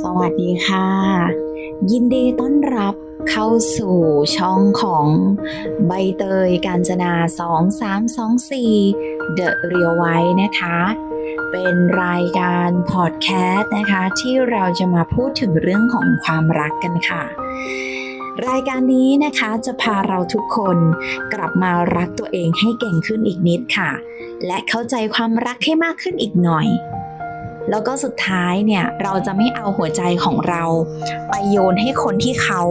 สวัสดีค่ะ ยินดีต้อนรับเข้าสู่ช่องของใบเตยกาญจนา 2324 The Real White นะคะ เป็นรายการพอดแคสต์นะคะ ที่เราจะมาพูดถึงเรื่องของความรักกันค่ะ รายการนี้นะคะจะพาเราทุกคนกลับมารักตัวเองให้เก่งขึ้นอีกนิดค่ะ และเข้าใจความรักให้มากขึ้นอีกหน่อย แล้วก็สุดท้ายเนี่ยเราจะไม่เอาหัวใจของเรา ไปโยนให้คนที่เขา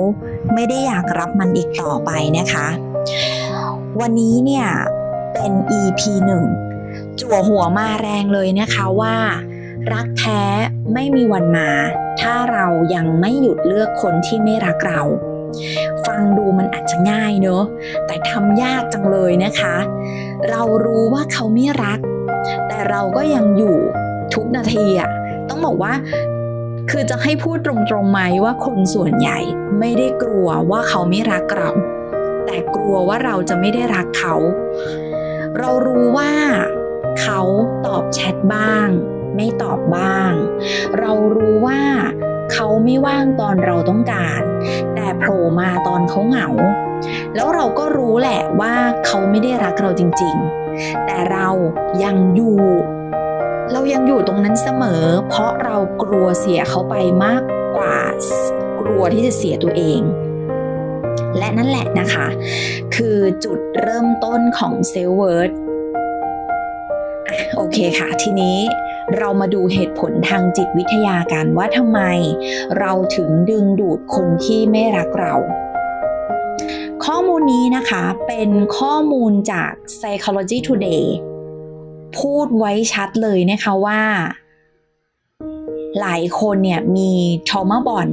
ไม่ได้อยากรับมันอีกต่อไปนะคะ วันนี้เนี่ยเป็น EP 1จั่วหัวมาแรงเลยนะคะว่า รักแท้ไม่มีวันมา ถ้าเรายังไม่หยุดเลือกคนที่ไม่รักเรา ฟังดูมันอาจจะง่ายเนอะแต่ทำยากจังเลยนะคะ เรารู้ว่าเขาไม่รัก แต่เราก็ยังอยู่ ทุกนาทีอะต้องบอกว่า คือจะให้พูดตรงๆไหมว่าคนส่วนใหญ่ไม่ได้กลัวว่าเขาไม่รักเรา แต่กลัวว่าเราจะไม่ได้รักเขา เรารู้ว่าเขาตอบแชทบ้าง ไม่ตอบบ้าง เรารู้ว่าเขาไม่ว่างตอนเราต้องการ แต่โผล่มาตอนเขาเหงา แล้วเราก็รู้แหละว่าเขาไม่ได้รักเราจริง ๆ แต่เรายังอยู่ เรายังอยู่ตรงนั้นเสมอ เพราะเรากลัวเสียเขาไปมากกว่ากลัวที่จะเสียตัวเอง และนั่นแหละนะคะ คือจุดเริ่มต้นของเซลเวิร์ดโอเคค่ะ ทีนี้เรามาดูเหตุผลทางจิตวิทยากันว่าทำไม เราถึงดึงดูดคนที่ไม่รักเรา ข้อมูลนี้นะคะเป็นข้อมูลจาก Psychology Today พูดไว้ชัดเลยนะคะว่า หลายคนเนี่ยมี trauma bond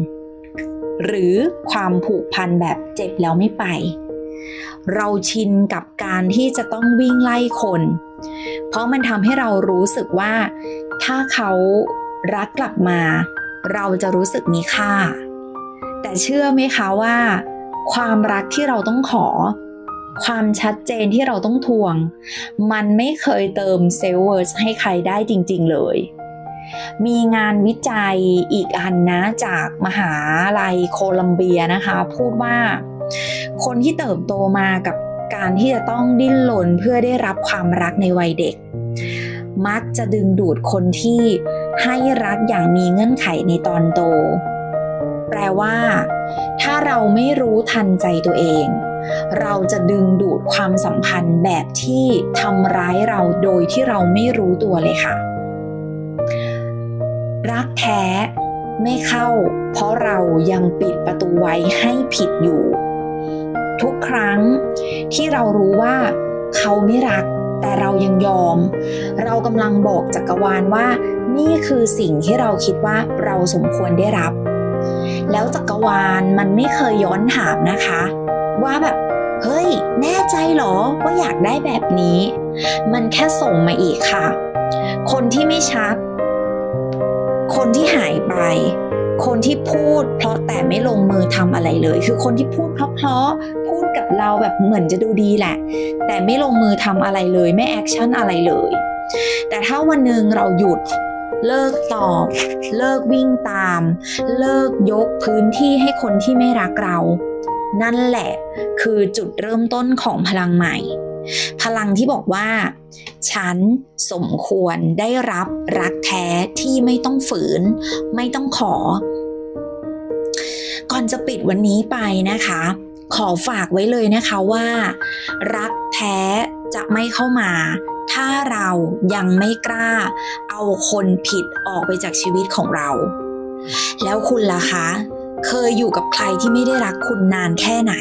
หรือความผูกพันแบบเจ็บแล้วไม่ไป เราชินกับการที่จะต้องวิ่งไล่คน เพราะมันทำให้เรารู้สึกว่า ถ้าเขารักกลับมา เราจะรู้สึกมีค่า แต่เชื่อไหมคะว่า ความรักที่เราต้องขอ ความชัดเจนที่เราต้องทวง มันไม่เคยเติมเซลล์เวิร์สให้ใครได้จริง ๆ เลย มีงานวิจัยอีกอันนะจากมหาลัยโคลัมเบียนะคะ พูดว่า คนที่เติบโตมากับการที่จะต้องดิ้นรนเพื่อได้รับความรักในวัยเด็ก มักจะดึงดูดคนที่ให้รักอย่างมีเงื่อนไขในตอนโต แปลว่า ถ้าเราไม่รู้ทันใจตัวเอง เราจะดึงดูดความสัมพันธ์แบบที่ทำร้ายเราโดยที่เราไม่รู้ตัวเลยค่ะ รักแท้ไม่เข้า เพราะเรายังปิดประตูไว้ให้ผิดอยู่ ทุกครั้งที่เรารู้ว่าเขาไม่รักแต่เรายังยอม เรากำลังบอกจักรวาลว่า นี่คือสิ่งที่เราคิดว่าเราสมควรได้รับ แล้วจักรวาลมันไม่เคยย้อนถามนะคะ ว่าแบบ เฮ้ย แน่ใจเหรอว่าอยากได้แบบนี้ มันแค่ส่งมาอีกค่ะ คนที่ไม่ชัด คนที่หายไป คนที่พูด เพราะแต่ไม่ลงมือทำอะไรเลย คือคนที่พูดเพราะๆพูดกับเราแบบเหมือนจะดูดีแหละ แต่ไม่ลงมือทำอะไรเลย ไม่แอคชั่นอะไรเลย แต่ถ้าวันหนึ่งเราหยุดเลิกตอบ เลิกวิ่งตาม เลิกยกพื้นที่ให้คนที่ไม่รักเรา นั่นแหละคือจุดเริ่มต้นของพลังใหม่ พลังที่บอกว่า ฉันสมควรได้รับรักแท้ที่ไม่ต้องฝืน ไม่ต้องขอ ก่อนจะปิดวันนี้ไปนะคะ ขอฝากไว้เลยนะคะว่า รักแท้จะไม่เข้ามา ถ้าเรายังไม่กล้า เอาคนผิดออกไปจากชีวิตของเรา แล้วคุณล่ะคะ เคยอยู่กับใครที่ไม่ได้รักคุณนานแค่ไหน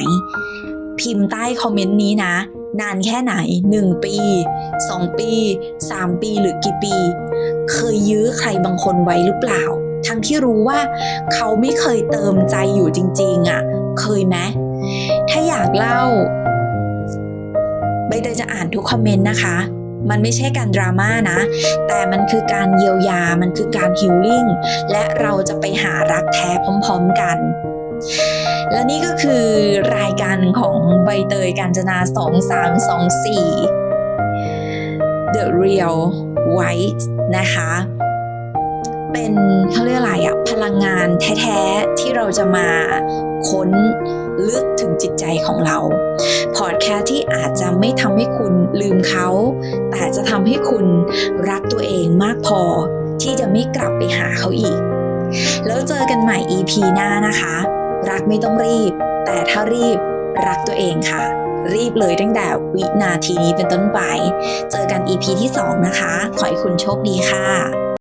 พิมพ์ใต้คอมเมนต์นี้นะ นานแค่ไหน 1 ปี 2 ปี 3 ปีหรือกี่ปี เคยยื้อใครบางคนไว้หรือเปล่า ทั้งที่รู้ว่าเขาไม่เคยเติมใจอยู่จริง ๆอะ่ะ เคยไหมถ้าอยากเล่าใบเตยจะอ่านทุกคอมเมนต์นะคะ มันไม่ใช่การดราม่านะ แต่มันคือการเยียวยา มันคือการฮิลลิ่ง และเราจะไปหารักแท้พร้อมๆกัน และนี่ก็คือรายการของใบเตยการจนา 2324 The Real White นะคะ เป็นเขาเรียกอะไรอะพลังงานแท้ ๆ ที่เราจะมาค้น ลึกถึงจิตใจของเรา พอดแคสที่อาจจะไม่ทำให้คุณลืมเขา แต่จะทำให้คุณรักตัวเองมากพอที่จะไม่กลับไปหาเขาอีก แล้วเจอกันใหม่ EP หน้านะคะ รักไม่ต้องรีบ แต่ถ้ารีบรักตัวเองค่ะ รีบเลยตั้งแต่วินาทีนี้เป็นต้นไป เจอกัน EP ที่ 2 นะคะ ขอให้คุณโชคดีค่ะ